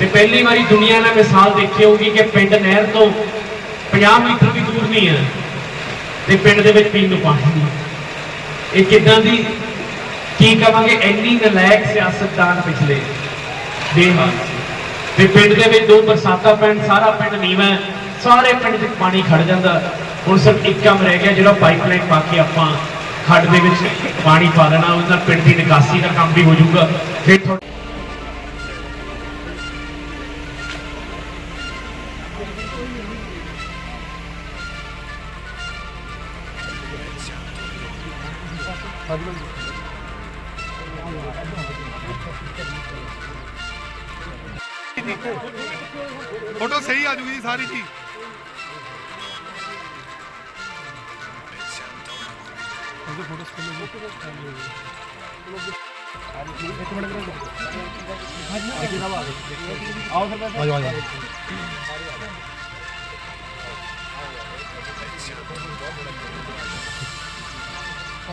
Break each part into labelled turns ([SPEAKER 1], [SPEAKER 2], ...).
[SPEAKER 1] ਤੇ ਪਹਿਲੀ ਵਾਰੀ ਦੁਨੀਆ ਨੇ ਮਿਸਾਲ ਦੇਖੀ ਹੋਊਗੀ ਕਿ ਪਿੰਡ ਨਹਿਰ ਤੋਂ 50 ਮੀਟਰ ਵੀ ਦੂਰ ਨਹੀਂ ਹੈ ਤੇ ਪਿੰਡ ਦੇ ਵਿੱਚ ਪੀਣ ਨੂੰ ਪਾਣੀ ਨਹੀਂ ਇਹ ਕਿਦਾਂ ਦੀ, ਕੀ ਕਵਾਂਗੇ, ਇੰਨੀ ਨਲਾਇਕ ਸਿਆਸਤਦਾਨ ਪਿਛਲੇ ਬੇਹਾਲ ਤੇ ਪਿੰਡ ਦੇ ਵਿੱਚ ਦੋ ਬਰਸਾਤਾਂ ਪੈਣ, ਸਾਰਾ ਪਿੰਡ ਨੀਵਾਂ ਸਾਰੇ ਪਿੰਡ 'ਚ ਪਾਣੀ ਖੜ ਜਾਂਦਾ। ਹੁਣ ਸਿਰਫ ਇੱਕ ਕੰਮ ਰਹਿ ਗਿਆ, ਜਿਹੜਾ ਪਾਈਪਲਾਈਨ ਪਾ ਕੇ ਆਪਾਂ ਖੱਡ ਦੇ ਵਿੱਚ ਪਾਣੀ ਪਾ ਦੇਣਾ ਉਹਦਾ ਪਿੰਡ ਦੀ ਨਿਕਾਸੀ ਦਾ ਕੰਮ ਵੀ ਹੋ ਜਾਊਗਾ। ਫਿਰ ਥੋੜਾ
[SPEAKER 2] ਫੋਟੋ ਸਹੀ ਆ ਜੂਗੀ ਜੀ ਸਾਰੀ ਜੀ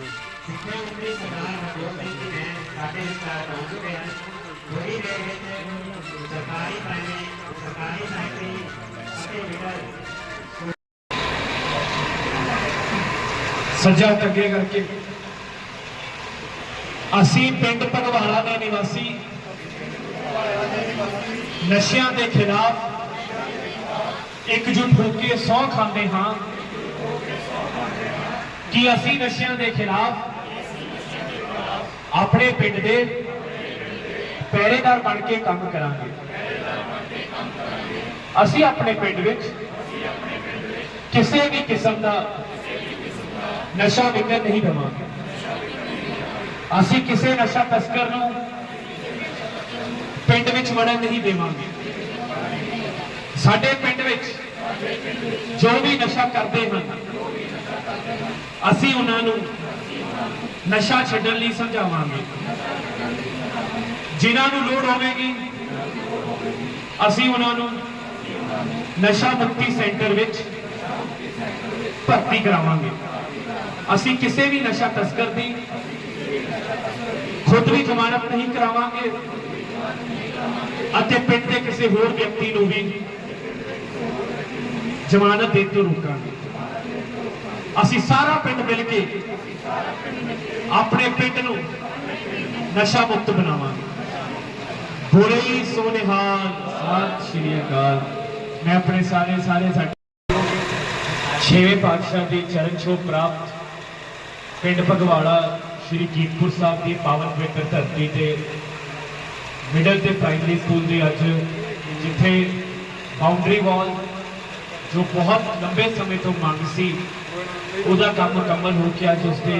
[SPEAKER 2] ਸਰ
[SPEAKER 1] ਸੱਜਾ ਅੱਗੇ ਕਰਕੇ। ਅਸੀਂ ਪਿੰਡ ਭਗਵਾਲਾ ਦੇ ਨਿਵਾਸੀ। ਨਸ਼ਿਆਂ ਦੇ ਖਿਲਾਫ। ਇਕਜੁੱਟ ਹੋ ਕੇ ਸਹੁੰ ਖਾਂਦੇ ਹਾਂ। ਕਿ ਅਸੀਂ ਨਸ਼ਿਆਂ ਦੇ ਖਿਲਾਫ ਆਪਣੇ ਪਿੰਡ ਦੇ ਪਹਿਰੇਦਾਰ ਬਣ ਕੇ ਕੰਮ ਕਰਾਂਗੇ ਅਸੀਂ ਆਪਣੇ ਪਿੰਡ ਵਿੱਚ ਕਿਸੇ ਵੀ ਕਿਸਮ ਦਾ ਨਸ਼ਾ ਵਿਕਣ ਨਹੀਂ ਦੇਵਾਂਗੇ ਅਸੀਂ ਕਿਸੇ ਨਸ਼ਾ ਤਸਕਰ ਨੂੰ ਪਿੰਡ ਵਿੱਚ ਵੜਨ ਨਹੀਂ ਦੇਵਾਂਗੇ ਸਾਡੇ ਪਿੰਡ ਵਿੱਚ ਜੋ ਵੀ ਨਸ਼ਾ ਕਰਦੇ ਹਨ ਅਸੀਂ ਉਹਨਾਂ ਨੂੰ ਨਸ਼ਾ ਛੱਡਣ ਲਈ ਸਮਝਾਵਾਂਗੇ। ਜਿਨ੍ਹਾਂ ਨੂੰ ਲੋੜ ਹੋਵੇਗੀ, ਅਸੀਂ ਉਹਨਾਂ ਨੂੰ ਨਸ਼ਾ ਮੁਕਤੀ ਸੈਂਟਰ ਵਿੱਚ ਭਰਤੀ ਕਰਾਵਾਂਗੇ। ਅਸੀਂ ਕਿਸੇ ਵੀ ਨਸ਼ਾ ਤਸਕਰ ਦੀ ਖੁਦ ਵੀ ਜ਼ਮਾਨਤ ਨਹੀਂ ਕਰਾਵਾਂਗੇ ਅਤੇ ਪਿੰਡ ਦੇ ਕਿਸੇ ਹੋਰ ਵਿਅਕਤੀ ਨੂੰ ਵੀ ਜ਼ਮਾਨਤ ਦੇਣ ਤੋਂ ਰੋਕਾਂਗੇ। ਅਸੀਂ ਸਾਰਾ ਪਿੰਡ ਮਿਲ ਕੇ ਆਪਣੇ ਪਿੰਡ ਨੂੰ ਨਸ਼ਾ ਮੁਕਤ ਬਣਾਵਾਂਗੇ। ਬੁਰੇ ਹੀ ਸੋਨਿਹਾਲ। ਸਤਿ ਸ਼੍ਰੀ ਅਕਾਲ। ਮੈਂ ਆਪਣੇ ਸਾਰੇ ਸਾਰੇ ਸਾਡੇ ਛੇਵੇਂ ਪਾਤਸ਼ਾਹ ਦੇ ਚਰਨ ਛੋਹ ਪ੍ਰਾਪਤ ਪਿੰਡ ਭਗਵਾੜਾ, ਸ਼੍ਰੀ ਕੀਰਤਪੁਰ ਸਾਹਿਬ ਦੀ ਪਾਵਨ ਪਵਿੱਤਰ ਧਰਤੀ ਤੇ ਮਿਡਲ ਤੇ ਪ੍ਰਾਇਮਰੀ ਸਕੂਲ ਦੇ ਅੱਜ ਜਿੱਥੇ ਬਾਉਂਡਰੀ ਵਾਲ ਜੋ ਬਹੁਤ ਲੰਬੇ ਸਮੇਂ ਤੋਂ ਮੰਗ ਸੀ ਉਹਦਾ ਕੰਮ ਮੁਕੰਮਲ ਹੋ ਕੇ ਅੱਜ ਉਸਦੇ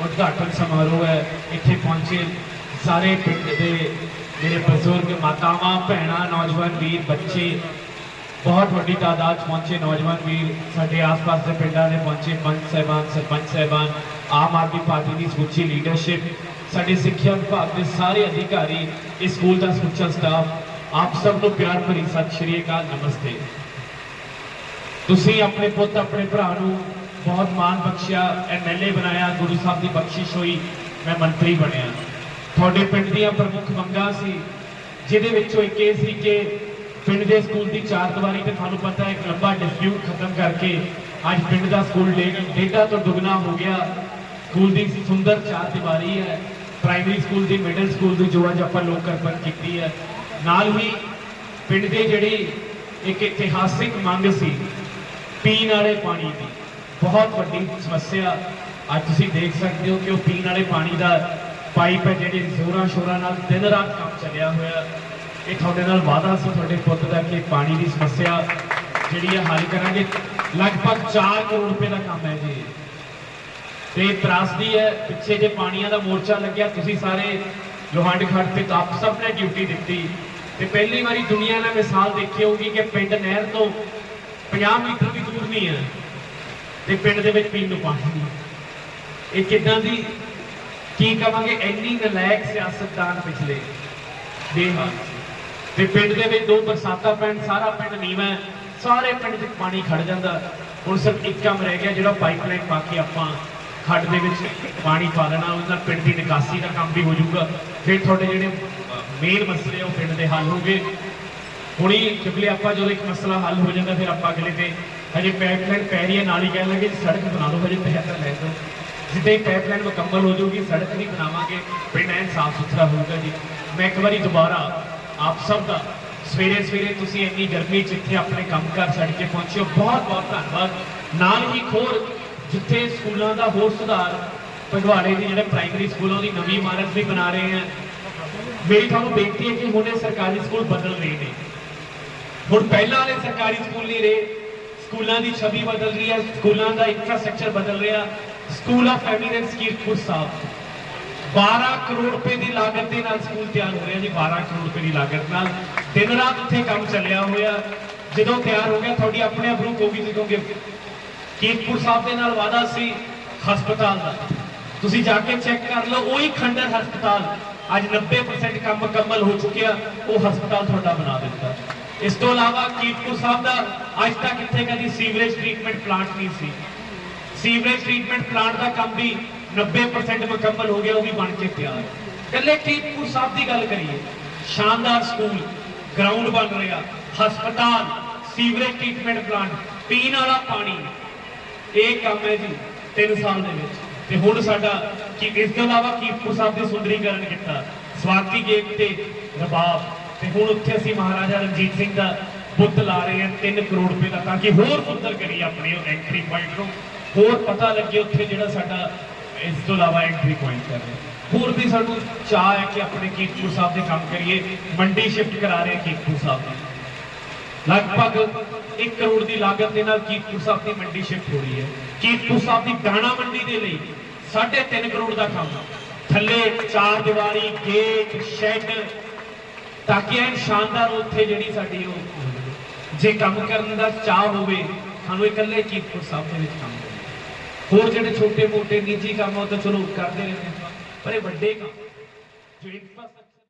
[SPEAKER 1] ਉਦਘਾਟਨ ਸਮਾਰੋਹ ਹੈ ਇੱਥੇ ਪਹੁੰਚੇ ਸਾਰੇ ਪਿੰਡ ਦੇ ਮੇਰੇ ਬਜ਼ੁਰਗ ਮਾਤਾਵਾਂ ਭੈਣਾਂ ਨੌਜਵਾਨ ਵੀਰ ਬੱਚੇ ਬਹੁਤ ਵੱਡੀ ਤਾਦਾਦ 'ਚ ਪਹੁੰਚੇ ਨੌਜਵਾਨ ਵੀਰ ਸਾਡੇ ਆਸ-ਪਾਸ ਦੇ ਪਿੰਡਾਂ ਦੇ ਪਹੁੰਚੇ ਪੰਚ ਸਹਿਬਾਨ ਸਰਪੰਚ ਸਹਿਬਾਨ ਆਮ ਆਦਮੀ ਪਾਰਟੀ ਦੀ ਸਮੁੱਚੀ ਲੀਡਰਸ਼ਿਪ ਸਾਡੇ ਸਿੱਖਿਆ ਵਿਭਾਗ ਦੇ ਸਾਰੇ ਅਧਿਕਾਰੀ ਇਸ ਸਕੂਲ ਦਾ ਸਮੁੱਚਾ ਸਟਾਫ ਆਪ ਸਭ ਨੂੰ ਪਿਆਰ ਭਰੀ ਸਤਿ ਸ਼੍ਰੀ ਅਕਾਲ ਨਮਸਤੇ ਤੁਸੀਂ ਆਪਣੇ ਪੁੱਤ, ਆਪਣੇ ਭਰਾ ਨੂੰ ਬਹੁਤ ਮਾਣ ਬਖਸ਼ਿਆ ਐਮਐਲਏ ਬਣਾਇਆ, ਗੁਰੂ ਸਾਹਿਬ ਦੀ ਬਖਸ਼ਿਸ਼ ਹੋਈ, ਮੈਂ ਮੰਤਰੀ ਬਣਿਆ। ਤੁਹਾਡੇ ਪਿੰਡ ਦੀਆਂ ਪ੍ਰਮੁੱਖ ਮੰਗਾਂ ਸੀ, ਜਿਹਦੇ ਵਿੱਚੋਂ ਇੱਕ ਇਹ ਸੀ ਕਿ ਪਿੰਡ ਦੇ ਸਕੂਲ ਦੀ ਚਾਰ ਦੀਵਾਰੀ ਤੇ ਤੁਹਾਨੂੰ ਪਤਾ ਹੈ, ਇੱਕ ਲੰਬਾ ਡਿਸਪਿਊਟ ਖਤਮ ਕਰਕੇ ਅੱਜ ਪਿੰਡ ਦਾ ਸਕੂਲ ਡੇ- ਡੇਢਾ ਤੋਂ ਦੁੱਗਣਾ ਹੋ ਗਿਆ। ਸਕੂਲ ਦੀ ਸੁੰਦਰ ਚਾਰ ਦੀਵਾਰੀ ਹੈ, ਪ੍ਰਾਇਮਰੀ ਸਕੂਲ ਦੀ, ਮਿਡਲ ਸਕੂਲ ਦੀ, ਜੋ ਅੱਜ ਆਪਾਂ ਲੋਕ ਅਰਪਣ ਕੀਤੀ ਹੈ। ਨਾਲ ਹੀ ਪਿੰਡ ਦੇ ਜਿਹੜੀ ਇੱਕ ਇਤਿਹਾਸਿਕ ਮੰਗ ਸੀ ਪੀਣ ਵਾਲੇ ਪਾਣੀ ਦੀ ਬਹੁਤ ਵੱਡੀ ਸਮੱਸਿਆ ਅੱਜ ਤੁਸੀਂ ਦੇਖ ਸਕਦੇ ਹੋ ਕਿ ਉਹ ਪੀਣ ਵਾਲੇ ਪਾਣੀ ਦਾ ਪਾਈਪ ਹੈ ਜਿਹੜੇ ਜ਼ੋਰਾਂ ਸ਼ੋਰਾਂ ਨਾਲ ਦਿਨ ਰਾਤ ਕੰਮ ਚੱਲਿਆ ਹੋਇਆ। ਇਹ ਤੁਹਾਡੇ ਨਾਲ ਵਾਅਦਾ ਸੀ ਤੁਹਾਡੇ ਪੁੱਤ ਦਾ ਕਿ ਪਾਣੀ ਦੀ ਸਮੱਸਿਆ ਜਿਹੜੀ ਹੈ ਹੱਲ ਕਰਾਂਗੇ। ਲਗਭਗ 4 ਕਰੋੜ ਰੁਪਏ ਦਾ ਕੰਮ ਹੈ ਜੀ। ਤੇ ਤਰਾਸਦੀ ਹੈ, ਪਿੱਛੇ ਜੇ ਪਾਣੀਆਂ ਦਾ ਮੋਰਚਾ ਲੱਗਿਆ, ਤੁਸੀਂ ਸਾਰੇ ਲੋਹਾਂਡ ਖੱਟ ਤੇ ਆਪ ਸਭ ਨੇ ਡਿਊਟੀ ਦਿੱਤੀ। ਤੇ ਪਹਿਲੀ ਵਾਰੀ ਦੁਨੀਆ ਨੇ ਮਿਸਾਲ ਦੇਖੀ ਹੋਊਗੀ ਕਿ ਪਿੰਡ ਨਹਿਰ ਤੋਂ 50 ਮੀਟਰ ਵੀ ਦੂਰ ਨਹੀਂ ਹੈ ਤੇ ਪਿੰਡ ਦੇ ਵਿੱਚ ਪੀਣ ਨੂੰ ਪਾਣੀ ਨਹੀਂ। ਇਹ ਕਿੱਦਾਂ ਦੀ, ਕੀ ਕਵਾਂਗੇ, ਇੰਨੀ ਨਲਾਇਕ ਸਿਆਸਤਦਾਨ ਪਿਛਲੇ ਬੇਹਾਲ ਸੀ। ਤੇ ਪਿੰਡ ਦੇ ਵਿੱਚ ਦੋ ਬਰਸਾਤਾਂ ਪੈਣ, ਸਾਰਾ ਪਿੰਡ ਨੀਵਾਂ ਸਾਰੇ ਪਿੰਡ 'ਚ ਪਾਣੀ ਖੜ ਜਾਂਦਾ। ਹੁਣ ਸਿਰਫ ਇੱਕ ਕੰਮ ਰਹਿ ਗਿਆ, ਜਿਹੜਾ ਪਾਈਪਲਾਈਨ ਪਾ ਕੇ ਆਪਾਂ ਖੱਡ ਦੇ ਵਿੱਚ ਪਾਣੀ ਪਾ ਲੈਣਾ ਉਹਦਾ ਪਿੰਡ ਦੀ ਨਿਕਾਸੀ ਦਾ ਕੰਮ ਵੀ ਹੋ ਜਾਊਗਾ। ਫਿਰ ਤੁਹਾਡੇ ਜਿਹੜੇ ਮੇਨ ਮਸਲੇ ਆ, ਉਹ ਪਿੰਡ ਦੇ ਹੱਲ ਹੋਗੇ ਹੁਣੀ ਕਿਉਂਕਿ ਆਪਾਂ ਜਦੋਂ ਇੱਕ ਮਸਲਾ ਹੱਲ ਹੋ ਜਾਂਦਾ, ਫਿਰ ਆਪਾਂ ਅਗਲੇ ਤੇ ਹਜੇ ਪਾਈਪਲਾਈਨ ਪੈ ਰਹੀ ਹੈ, ਨਾਲ ਹੀ ਕਹਿਣ ਲੱਗੇ ਸੜਕ ਬਣਾ ਲਓ ਹਜੇ ਪੈਸਾ ਲੈ ਦਿਓ। ਜਿੱਦਾਂ ਹੀ ਪਾਈਪਲਾਈਨ ਮੁਕੰਮਲ ਹੋ ਜਾਊਗੀ, ਸੜਕ ਵੀ ਬਣਾਵਾਂਗੇ, ਪਿੰਡ ਐਨ ਸਾਫ਼ ਸੁਥਰਾ ਹੋਊਗਾ ਜੀ। ਮੈਂ ਇੱਕ ਵਾਰੀ ਦੁਬਾਰਾ ਆਪ ਸਭ ਦਾ ਸਵੇਰੇ ਸਵੇਰੇ ਤੁਸੀਂ ਇੰਨੀ ਗਰਮੀ 'ਚ ਇੱਥੇ ਆਪਣੇ ਕੰਮ ਕੰਮਕਾਰ ਛੱਡ ਕੇ ਪਹੁੰਚੇ ਹੋ ਬਹੁਤ ਬਹੁਤ ਧੰਨਵਾਦ। ਨਾਲ ਹੀ ਹੋਰ, ਜਿੱਥੇ ਸਕੂਲਾਂ ਦਾ ਹੋਰ ਸੁਧਾਰ ਪਿੰਡਵਾੜੇ ਦੀ ਜਿਹੜੇ ਪ੍ਰਾਇਮਰੀ ਸਕੂਲਾਂ ਦੀ ਨਵੀਂ ਇਮਾਰਤ ਵੀ ਬਣਾ ਰਹੇ ਆ। ਮੇਰੀ ਤੁਹਾਨੂੰ ਬੇਨਤੀ ਹੈ ਕਿ ਹੁਣ ਇਹ ਸਰਕਾਰੀ ਸਕੂਲ ਬਦਲ ਰਹੇ ਨੇ। ਹੁਣ ਪਹਿਲਾਂ ਵਾਲੇ ਸਰਕਾਰੀ ਸਕੂਲ ਨਹੀਂ ਰਹੇ। ਸਕੂਲਾਂ ਦੀ ਛਵੀ ਬਦਲ ਰਹੀ ਹੈ, ਸਕੂਲਾਂ ਦਾ ਇਨਫਰਾਸਟ੍ਰਕਚਰ ਬਦਲ ਰਿਹਾ। School of eminence Kiratpur Sahib. 12 crore ਰੁਪਏ ਦੀ ਲਾਗਤ ਦੇ ਨਾਲ ਸਕੂਲ ਤਿਆਰ ਹੋ ਰਿਹਾ ਜੀ 12 ਕਰੋੜ ਰੁਪਏ ਦੀ ਲਾਗਤ ਨਾਲ। ਦਿਨ ਰਾਤ ਉੱਥੇ ਕੰਮ ਚੱਲਿਆ ਹੋਇਆ। ਜਦੋਂ ਤਿਆਰ ਹੋ ਗਿਆ, ਤੁਹਾਡੀ ਆਪਣੇ ਆਪ ਰੂਹ ਹੋਗੀ ਜਦੋਂ ਗਿਫਟ ਕੀਰਤਪੁਰ ਸਾਹਿਬ ਦੇ ਨਾਲ ਵਾਦਾ ਸੀ, ਹਸਪਤਾਲ ਦਾ। ਤੁਸੀਂ ਜਾ ਕੇ ਚੈੱਕ ਕਰ ਲਓ, ਉਹੀ ਖੰਡਰ ਹਸਪਤਾਲ। ਅੱਜ 90% ਕੰਮ ਮੁਕੰਮਲ ਹੋ ਚੁੱਕਿਆ, ਉਹ ਹਸਪਤਾਲ ਤੁਹਾਡਾ ਬਣਾ ਦਿੱਤਾ। ਇਸ ਤੋਂ ਇਲਾਵਾ ਕੀਰਤਪੁਰ ਸਾਹਿਬ ਦਾ ਅੱਜ ਤੱਕ ਇੱਥੇ ਕਦੀ ਸੀਵਰੇਜ ਟ੍ਰੀਟਮੈਂਟ ਪਲਾਂਟ ਨਹੀਂ ਸੀ। ਸੀਵਰੇਜ ਟ੍ਰੀਟਮੈਂਟ ਪਲਾਂਟ ਦਾ ਕੰਮ ਵੀ 90% ਮੁਕੰਮਲ ਹੋ ਗਿਆ, ਉਹ ਵੀ ਬਣ ਕੇ ਤਿਆਰ ਹੈ। ਕੱਲੇ ਕੀਰਤਪੁਰ ਸਾਹਿਬ ਦੀ ਗੱਲ ਕਰੀਏ, ਸ਼ਾਨਦਾਰ ਸਕੂਲ ਗਰਾਊਂਡ ਬਣ ਰਿਹਾ, ਹਸਪਤਾਲ, ਸੀਵਰੇਜ ਟ੍ਰੀਟਮੈਂਟ ਪਲਾਂਟ ਪੀਣ ਵਾਲਾ ਪਾਣੀ। ਇਹ ਕੰਮ ਹੈ ਜੀ 3 ਸਾਲ ਦੇ ਵਿੱਚ। ਤੇ ਹੁਣ ਸਾਡਾ ਕਿ ਇਸ ਤੋਂ ਇਲਾਵਾ ਕੀਰਤਪੁਰ ਸਾਹਿਬ ਦੇ ਸੁੰਦਰੀਕਰਨ ਕੀਤਾ। ਸਵਾਤੀ ਗੇਟ ਤੇ ਰਬਾਬ ਤੇ ਹੁਣ ਉੱਥੇ ਅਸੀਂ ਮਹਾਰਾਜਾ ਰਣਜੀਤ ਸਿੰਘ ਦਾ ਬੁੱਤ ਲਾ ਰਹੇ ਹਾਂ 3 ਕਰੋੜ ਰੁਪਏ ਦਾ, ਤਾਂ ਕਿ ਹੋਰ ਸੁੰਦਰ ਕਰੀਏ ਆਪਣੇ ਉਹ ਐਂਟਰੀ ਪੁਆਇੰਟ ਨੂੰ। ਹੋਰ ਪਤਾ ਲੱਗੇ ਉੱਥੇ ਜਿਹੜਾ ਸਾਡਾ ਇਸ ਤੋਂ ਇਲਾਵਾ ਐਂਟਰੀ ਪੁਆਇੰਟ ਕਰ ਰਹੇ ਹੋਰ ਵੀ ਸਾਨੂੰ ਚਾਹ ਹੈ ਕਿ ਆਪਣੇ ਕੀਰਤਪੁਰ ਸਾਹਿਬ ਦੇ ਕੰਮ ਕਰੀਏ। ਮੰਡੀ ਸ਼ਿਫਟ ਕਰਾ ਰਹੇ ਹਾਂ ਕੀਰਤਪੁਰ ਸਾਹਿਬ ਦੀ। ਲਗਭਗ 1 ਕਰੋੜ ਦੀ ਲਾਗਤ ਦੇ ਨਾਲ ਕੀਰਤਪੁਰ ਸਾਹਿਬ ਦੀ ਮੰਡੀ ਸ਼ਿਫਟ ਹੋ ਰਹੀ ਹੈ। ਕੀਰਤਪੁਰ ਸਾਹਿਬ ਦੀ ਦਾਣਾ ਮੰਡੀ ਦੇ ਲਈ 3.5 ਕਰੋੜ ਦਾ ਕੰਮ। ਥੱਲੇ ਚਾਰ ਦੀਵਾਰੀ, ਗੇਟ, ਸ਼ੈੱਡ ਤਾਂ ਕਿ ਐਨ ਸ਼ਾਨਦਾਰ ਉੱਥੇ ਜਿਹੜੀ ਸਾਡੀ ਉਹ ਜੇ ਕੰਮ ਕਰਨ ਦਾ ਚਾਹ ਹੋਵੇ, ਸਾਨੂੰ ਇਕੱਲੇ ਕੀਰਤਪੁਰ ਸਾਹਿਬ ਦੇ ਵਿੱਚ ਕੰਮ ਕਰਨਾ ਹੋਰ ਜਿਹੜੇ ਛੋਟੇ ਮੋਟੇ ਨਿੱਜੀ ਕੰਮ ਉਹ ਤਾਂ ਚਲੋ ਕਰਦੇ ਰਹਿੰਦੇ ਪਰ ਇਹ ਵੱਡੇ ਕੰਮ ਜੋ